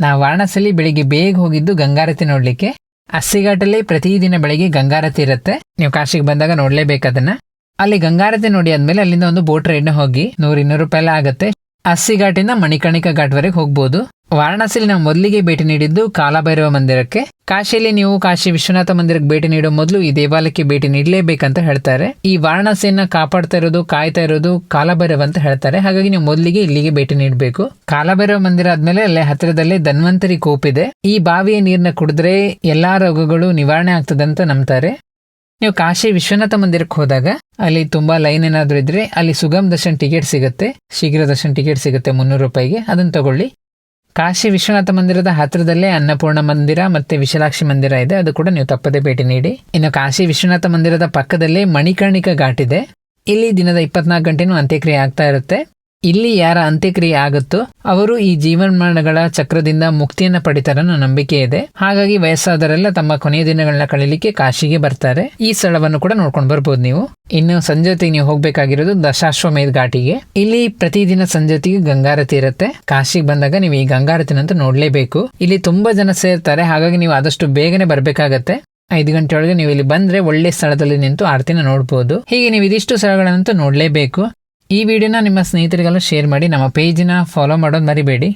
ನಾವು ವಾರಣಾಸಿಯಲ್ಲಿ ಬೆಳಿಗ್ಗೆ ಬೇಗ ಹೋಗಿದ್ದು ಗಂಗಾರತಿ ನೋಡ್ಲಿಕ್ಕೆ. ಅಸ್ಸಿಘಾಟಲ್ಲಿ ಪ್ರತಿದಿನ ಬೆಳಿಗ್ಗೆ ಗಂಗಾರತಿ ಇರುತ್ತೆ. ನೀವು ಕಾಶಿಗೆ ಬಂದಾಗ ನೋಡ್ಲೇಬೇಕು ಅದನ್ನ. ಅಲ್ಲಿ ಗಂಗಾರತಿ ನೋಡಿ ಆದ್ಮೇಲೆ ಅಲ್ಲಿಂದ ಒಂದು ಬೋಟ್ ರೈಡ್ನ ಹೋಗಿ ನೂರ ಇನ್ನೂರು ರೂಪಾಯಿ ಎಲ್ಲ ಆಗುತ್ತೆ. ಅಸ್ಸಿ ಘಾಟಿಂದ ಮಣಿಕರ್ಣಿಕಾ ಘಾಟ್ವರೆಗೆ ಹೋಗ್ಬೋದು. ವಾರಣಾಸಿಯಲ್ಲಿ ನಾವು ಮೊದಲಿಗೆ ಭೇಟಿ ನೀಡಿದ್ದು ಕಾಲಭೈರವ ಮಂದಿರಕ್ಕೆ. ಕಾಶಿಯಲ್ಲಿ ನೀವು ಕಾಶಿ ವಿಶ್ವನಾಥ ಮಂದಿರಕ್ಕೆ ಭೇಟಿ ನೀಡೋ ಮೊದಲು ಈ ದೇವಾಲಯಕ್ಕೆ ಭೇಟಿ ನೀಡಲೇಬೇಕಂತ ಹೇಳ್ತಾರೆ. ಈ ವಾರಣಾಸಿಯನ್ನ ಕಾಪಾಡ್ತಾ ಇರೋದು, ಕಾಯ್ತಾ ಇರೋದು ಕಾಲಭೈರವ ಅಂತ ಹೇಳ್ತಾರೆ. ಹಾಗಾಗಿ ನೀವು ಮೊದಲಿಗೆ ಇಲ್ಲಿಗೆ ಭೇಟಿ ನೀಡಬೇಕು. ಕಾಲಭೈರವ ಮಂದಿರ ಆದ್ಮೇಲೆ ಅಲ್ಲೇ ಹತ್ತಿರದಲ್ಲೇ ಧನ್ವಂತರಿ ಕೋಪಿದೆ ಈ ಬಾವಿಯ ನೀರನ್ನ ಕುಡಿದ್ರೆ ಎಲ್ಲಾ ರೋಗಗಳು ನಿವಾರಣೆ ಆಗ್ತದಂತ ನಂಬ್ತಾರೆ. ನೀವು ಕಾಶಿ ವಿಶ್ವನಾಥ ಮಂದಿರಕ್ಕೆ ಹೋದಾಗ ಅಲ್ಲಿ ತುಂಬಾ ಲೈನ್ ಏನಾದ್ರೂ ಇದ್ರೆ ಅಲ್ಲಿ ಸುಗಮ್ ದರ್ಶನ್ ಟಿಕೆಟ್ ಸಿಗುತ್ತೆ. ಶೀಘ್ರ ದರ್ಶನ್ ಟಿಕೆಟ್ ಸಿಗುತ್ತೆ ಮುನ್ನೂರು ರೂಪಾಯಿಗೆ. ಅದನ್ನ ತಗೊಳ್ಳಿ. ಕಾಶಿ ವಿಶ್ವನಾಥ ಮಂದಿರದ ಹತ್ತಿರದಲ್ಲೇ ಅನ್ನಪೂರ್ಣ ಮಂದಿರ ಮತ್ತೆ ವಿಶಾಲಾಕ್ಷಿ ಮಂದಿರ ಇದೆ. ಅದು ಕೂಡ ನೀವು ತಪ್ಪದೆ ಭೇಟಿ ನೀಡಿ. ಇನ್ನು ಕಾಶಿ ವಿಶ್ವನಾಥ ಮಂದಿರದ ಪಕ್ಕದಲ್ಲೇ ಮಣಿಕರ್ಣಿಕ ಘಾಟ್ ಇದೆ. ಇಲ್ಲಿ ದಿನದ ಇಪ್ಪತ್ನಾಲ್ಕು ಗಂಟೆನೂ ಅಂತ್ಯಕ್ರಿಯೆ ಆಗ್ತಾ ಇರುತ್ತೆ. ಇಲ್ಲಿ ಯಾರ ಅಂತ್ಯಕ್ರಿಯೆ ಆಗುತ್ತೋ ಅವರು ಈ ಜೀವನ್ಮರಣಗಳ ಚಕ್ರದಿಂದ ಮುಕ್ತಿಯನ್ನ ಪಡಿತಾರನ್ನೋ ನಂಬಿಕೆ ಇದೆ. ಹಾಗಾಗಿ ವಯಸ್ಸಾದರೆಲ್ಲ ತಮ್ಮ ಕೊನೆಯ ದಿನಗಳನ್ನ ಕಳೀಲಿಕ್ಕೆ ಕಾಶಿಗೆ ಬರ್ತಾರೆ. ಈ ಸ್ಥಳವನ್ನು ಕೂಡ ನೋಡ್ಕೊಂಡು ಬರ್ಬೋದು ನೀವು. ಇನ್ನು ಸಂಜೆ ಹೊತ್ತಿಗೆ ನೀವು ಹೋಗ್ಬೇಕಾಗಿರೋದು ದಶಾಶ್ವಮೇಧ ಘಾಟಿಗೆ ಇಲ್ಲಿ ಪ್ರತಿದಿನ ಸಂಜೆ ಹೊತ್ತಿಗೆ ಗಂಗಾರತಿ ಇರುತ್ತೆ ಕಾಶಿಗೆ ಬಂದಾಗ ನೀವು ಈ ಗಂಗಾರತಿನಂತೂ ನೋಡ್ಲೇಬೇಕು. ಇಲ್ಲಿ ತುಂಬಾ ಜನ ಸೇರ್ತಾರೆ. ಹಾಗಾಗಿ ನೀವು ಆದಷ್ಟು ಬೇಗನೆ ಬರ್ಬೇಕಾಗತ್ತೆ. ಐದು ಗಂಟೆ ಒಳಗೆ ನೀವು ಇಲ್ಲಿ ಬಂದ್ರೆ ಒಳ್ಳೆ ಸ್ಥಳದಲ್ಲಿ ನಿಂತು ಆರತಿನ ನೋಡ್ಬೋದು. ಹೀಗೆ ನೀವು ಇದಿಷ್ಟು ಸ್ಥಳಗಳನ್ನಂತೂ ನೋಡ್ಲೇಬೇಕು. ಈ ವಿಡಿಯೋನ ನಿಮ್ಮ ಸ್ನೇಹಿತರಿಗೆಲ್ಲ ಶೇರ್ ಮಾಡಿ ನಮ್ಮ ಪೇಜಿನ ಫಾಲೋ ಮಾಡೋದು ಮರಿಬೇಡಿ.